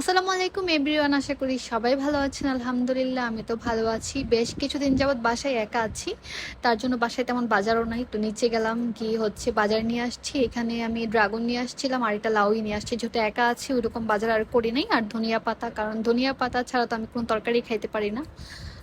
আসসালামু আলাইকুম এভরিওয়ান আশা করি সবাই ভালো আছেন। আলহামদুলিল্লাহ, আমি তো ভালো আছি। বেশ কিছুদিন যাবৎ বাসায় একা আছি। তার জন্য বাসায় তেমন বাজারও নাই তো নিচে গেলাম, গিয়ে হচ্ছে বাজার নিয়ে আসছি। এখানে আমি ড্রাগন নিয়ে আসছিলাম, আর এটা লাউই নিয়ে আসছি। যেহেতু একা আছি, ওইরকম বাজার আর করি নাই। আর ধনিয়া পাতা, কারণ ধনিয়া পাতা ছাড়া তো আমি কোনো তরকারি খাইতে পারি না।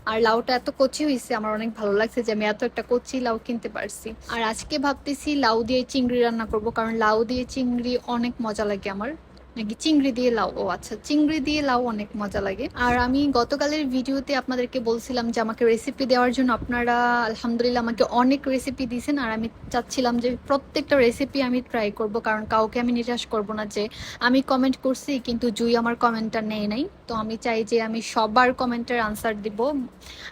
আর লাউটা এত কচি হয়েছে আমার অনেক ভালো লাগছে যে আমি এত একটা কচি লাউ কিনতে পারছি। আর আজকে ভাবতেছি লাউ দিয়ে চিংড়ি রান্না করব, কারণ লাউ দিয়ে চিংড়ি অনেক মজা লাগে আমার। নাকি চিংড়ি দিয়ে লাউ? ও আচ্ছা চিংড়ি দিয়ে লাউ অনেক মজা লাগে। আর আমি গতকালের ভিডিওতে আপনাদেরকে বলছিলাম যে আমাকে রেসিপি দেওয়ার জন্য আপনারা আলহামদুলিল্লাহ আমাকে অনেক রেসিপি দিয়েছেন। আর আমি চাচ্ছিলাম যে প্রত্যেকটা রেসিপি আমি ট্রাই করব, কারণ কাউকে আমি নিরাশ করব না যে আমি কমেন্ট করছি, কিন্তু জুই আমার কমেন্টটা নেয় নাই। তো আমি চাই যে আমি সবার কমেন্টের আনসার দিব।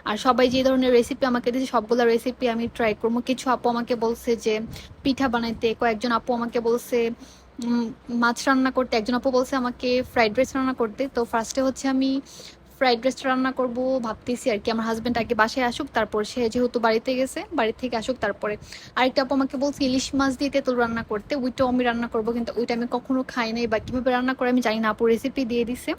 আর সবাই যে ধরনের রেসিপি আমাকে দিয়েছে, সবগুলো রেসিপি আমি ট্রাই করব। কিছু আপু আমাকে বলছে যে পিঠা বানাইতে, কয়েকজন আপু আমাকে বলছে মাছ রান্না করতে, একজন আপু বলছে আমাকে ফ্রাইড রাইস রান্না করতে। তো ফার্স্টে হচ্ছে আমি ফ্রাইড রাইস রান্না করব ভাবতেছি আর কি। আমার হাজব্যান্ড আগে বাসায় আসুক, তারপর সে যেহেতু বাড়িতে গেছে, বাড়ি থেকে আসুক তারপরে। আরেকটা আপু আমাকে বলছে, ইলিশ মাছ দিয়ে তেঁতুল রান্না করতে, ওইটাও আমি রান্না করব, কিন্তু ওইটা আমি কখনো খাই নাই, বা কীভাবে রান্না করে আমি জানি না। আপু রেসিপি দিয়ে দিছে।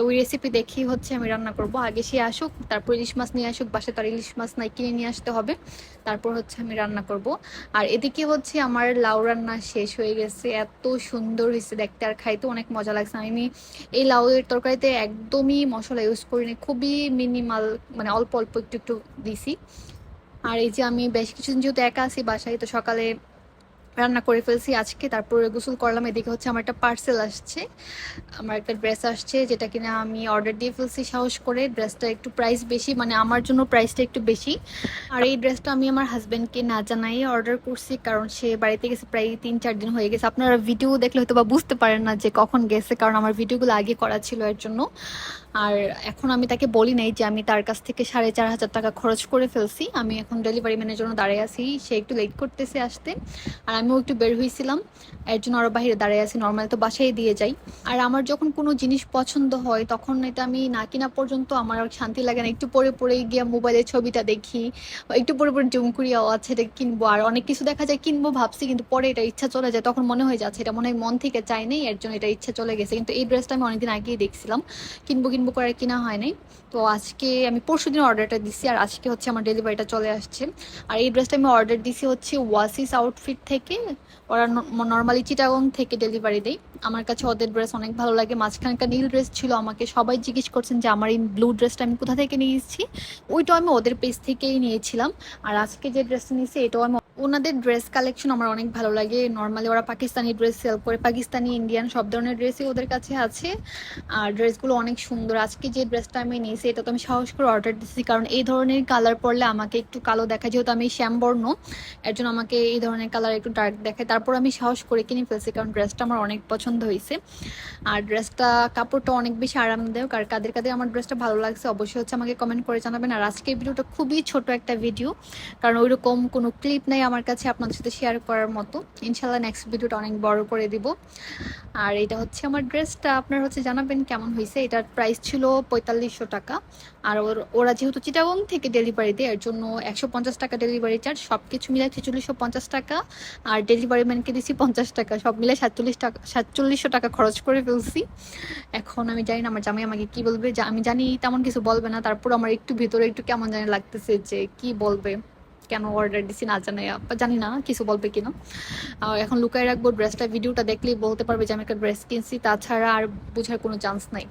তো ওই রেসিপি দেখেই হচ্ছে আমি রান্না করব। আগে সে আসুক, তারপর ইলিশ মাছ নিয়ে আসুক, বাসায় তার ইলিশ মাছ নাই কিনে নিয়ে আসতে হবে। তারপর হচ্ছে আমি রান্না করব। আর এদিকে হচ্ছে আমার লাউ রান্না শেষ হয়ে গেছে। এত সুন্দর হয়েছে দেখতে আর খাইতে, অনেক মজা লাগছে। আমি এই লাউয়ের তরকারিতে একদমই মশলা ইউজ করিনি, খুবই মিনিমাল মানে অল্প অল্প একটু একটু দিছি। আর এই যে আমি বেশ কিছুদিন যেহেতু একা আছি বাসায়, তো সকালে রান্না করে ফেলছি আজকে, তারপরে গোসল করলাম, এদিকে হচ্ছে আমার একটা পার্সেল আসছে। আমার একটা ড্রেস আসছে, যেটা কিনা আমি অর্ডার দিয়ে ফেলছি সাহস করে। ড্রেসটা একটু প্রাইস বেশি মানে আমার জন্য প্রাইসটা একটু বেশি। আর এই ড্রেসটা আমি আমার হাজব্যান্ডকে না জানাই অর্ডার করছি, কারণ সে বাড়িতে গেছে প্রায় তিন চার দিন হয়ে গেছে। আপনারা ভিডিও দেখলে হয়তো বা বুঝতে পারেন না যে কখন গেছে, কারণ আমার ভিডিওগুলো আগে করা ছিল এর জন্য। আর এখন আমি তাকে বলি নাই যে আমি তার কাছ থেকে সাড়ে চার হাজার টাকা খরচ করে ফেলছি। আমি এখন ডেলিভারি ম্যানের জন্য দাঁড়িয়ে আছি, সে একটু লেট করতেছে আসতে। আর আমিও একটু বের হয়েছিলাম এর জন্য আরও দাঁড়িয়ে আছি নর্মালি তো বাসায় দিয়ে যাই। আর আমার যখন কোনো জিনিস পছন্দ হয়, তখন এটা আমি না কিনা পর্যন্ত আমার আর শান্তি লাগে না। একটু পরে পরে গিয়ে মোবাইলে ছবিটা দেখি একটু পরে পরে জুম করি ও আচ্ছা এটা কিনবো। আর অনেক কিছু দেখা যায়, কিনবো ভাবছি, কিন্তু পরে এটা ইচ্ছা চলে যায়। তখন মনে হয়ে যাচ্ছে, এটা মনে হয় মন থেকে চাই নেই, এর জন্য এটা ইচ্ছা চলে গেছে। কিন্তু এই ড্রেসটা আমি অনেকদিন আগেই দেখছিলাম। কিনবো কিনবো করে কিনা হয় নাই। তো আজকে আমি পরশু দিন অর্ডারটা দিছি, আর আজকে হচ্ছে আমার ডেলিভারিটা চলে আসছে। আর এই ড্রেসটা আমি অর্ডার দিছি হচ্ছে ওয়াসিস আউটফিট থেকে। ওরা নর্মালি চিটাগং থেকে ডেলিভারি দেয় আমার কাছে ওদের ড্রেস অনেক ভালো লাগে। মাঝখানকার নীল ড্রেস ছিল, আমাকে সবাই জিজ্ঞেস করছেন যে, আমার এই ব্লু ড্রেসটা আমি কোথা থেকে নিয়েছি ওইটাও আমি ওদের পেজ থেকেই নিয়েছিলাম। আর আজকে যে ড্রেসটা নিয়েছি, এটাও আমি ওনাদের ড্রেস কালেকশন আমার অনেক ভালো লাগে। নর্মালি ওরা পাকিস্তানি ড্রেস সেল করে, পাকিস্তানি ইন্ডিয়ান সব ধরনের ড্রেসই ওদের কাছে আছে। আর ড্রেসগুলো অনেক সুন্দর। আজকে যে ড্রেসটা আমি নিয়েছি, এটা তো আমি সাহস করে অর্ডার দিচ্ছি কারণ এই ধরনের কালার পরলে আমাকে একটু কালো দেখা যেহেতু আমি শ্যামবর্ণ, এর জন্য আমাকে এই ধরনের কালার একটু ডার্ক দেখায়। তারপর আমি সাহস করে কিনে ফেলছি, কারণ ড্রেসটা আমার অনেক পছন্দ হয়েছে। আর ড্রেসটা কাপড়টা অনেক বেশি আরামদায়ক। আর কাদের কাদের আমার ড্রেসটা ভালো লাগছে, অবশ্যই হচ্ছে আমাকে কমেন্ট করে জানাবেন। আর আজকের ভিডিওটা খুবই ছোট একটা ভিডিও কারণ ওইরকম কোনো ক্লিপ নেই আমার কাছে আপনাদের সাথে শেয়ার করার মতো। ইনশাল্লাহ নেক্সট ভিডিওটা অনেক বড় করে দিব। আর এটা হচ্ছে আমার ড্রেসটা আপনার হচ্ছে জানাবেন কেমন হয়েছে। এটার প্রাইস ছিল পঁয়তাল্লিশশো টাকা। আর ওর যেহেতু চিটাগং থেকে ডেলিভারি দেয় এর জন্য একশো পঞ্চাশ টাকা ডেলিভারি চার্জ সব কিছু মিলে ছেচল্লিশশো পঞ্চাশ টাকা। আর ডেলিভারি ম্যানকে দিছি পঞ্চাশ টাকা। সব মিলে সাতচল্লিশ টাকা, সাতচল্লিশশো টাকা খরচ করে ফেলছি। এখন আমি জানি না আমার জামাই আমাকে কি বলবে। আমি জানি তেমন কিছু বলবে না। তারপর আমার একটু ভিতরে একটু কেমন জানি লাগতেছে যে কি বলবে। কেন অর্ডার দিছি না জানাই জানি না কিছু বলবে কিনা এখন লুকায় রাখব ড্রেসটা ভিডিওটা দেখলেই বলতে পারবে যে আমি একটা ড্রেস কিনছি, তাছাড়া আর বোঝার কোনো চান্স নাই।